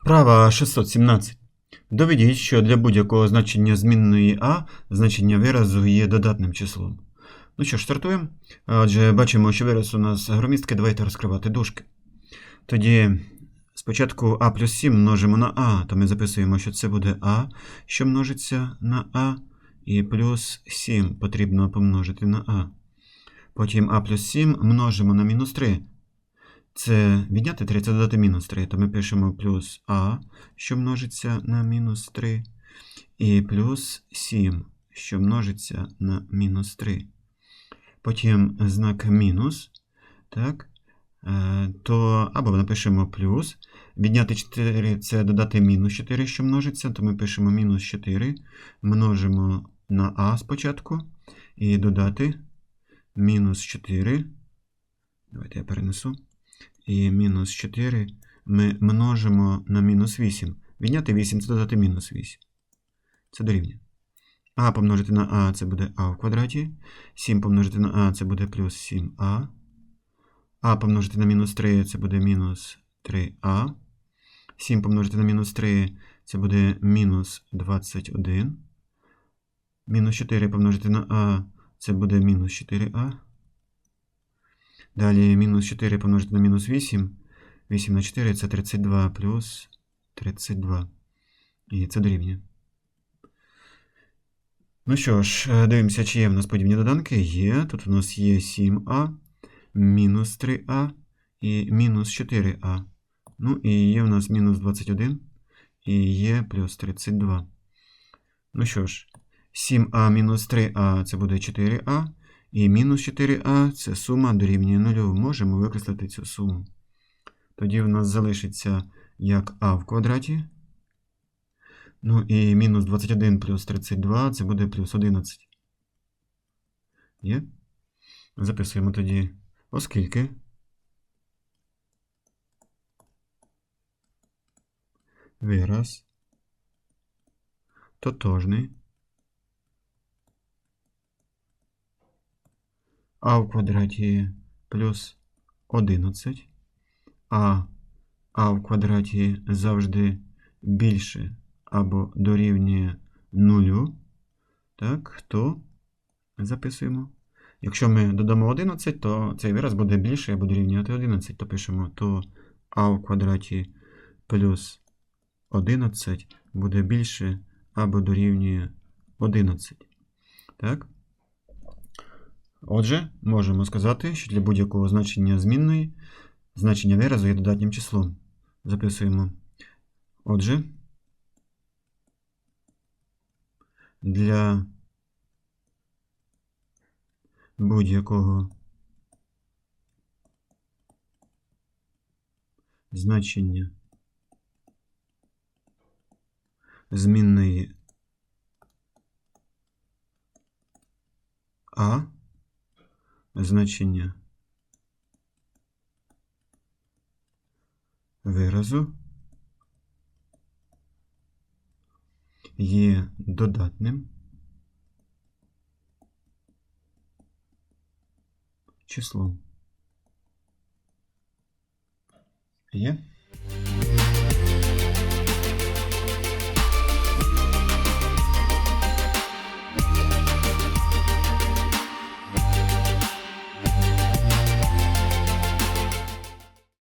Вправа 617. Доведіть, що для будь-якого значення змінної а значення виразу є додатним числом. Ну що ж, стартуємо. Отже, бачимо, що вираз у нас громістки. Давайте розкривати дужки. Тоді спочатку а плюс 7 множимо на а, то ми записуємо, що це буде а, що множиться на а, і плюс 7 потрібно помножити на а. Потім а плюс 7 множимо на мінус 3. Це відняти 3, це додати мінус 3. То ми пишемо плюс а, що множиться на мінус 3, і плюс 7, що множиться на мінус 3. Потім знак мінус, так, е, то або напишемо плюс. Відняти 4 це додати мінус 4, що множиться, то ми пишемо мінус 4, множимо на а спочатку, і додати мінус 4. Давайте я перенесу. І мінус 4 ми множимо на мінус 8. Відняти 8 це додати мінус 8. Це дорівнює. А помножити на А це буде А в квадраті. 7 помножити на А це буде плюс 7А. А помножити на мінус 3 це буде мінус 3А. 7 помножити на мінус 3 це буде мінус 21. Мінус 4 помножити на А це буде мінус 4А. Далі мінус 4 помножити на мінус 8. 8 на 4 це 32 плюс 32. І це дорівнює. Ну що ж, е, дивимося, чи є в нас подібні доданки. Є. Тут у нас є 7а, мінус 3а і мінус 4а. Ну і є в нас мінус 21 і є плюс 32. Ну що ж, 7а мінус 3а це буде 4а. І мінус 4а це сума дорівнює 0. Можемо викреслити цю суму. Тоді в нас залишиться як а в квадраті. Ну і мінус 21 плюс 32 це буде плюс 11. Є? Записуємо тоді, оскільки. Вираз. Тотожний. А в квадраті плюс 11, а а в квадраті завжди більше або дорівнює нулю, так, то записуємо. Якщо ми додамо 11, то цей вираз буде більше або дорівнювати 11, то пишемо, то а в квадраті плюс 11 буде більше або дорівнює 11. Так? Отже, можемо сказати, що для будь-якого значення змінної значення виразу є додатнім числом. Записуємо. Отже, для будь-якого значення змінної А значення виразу є додатним числом. Є?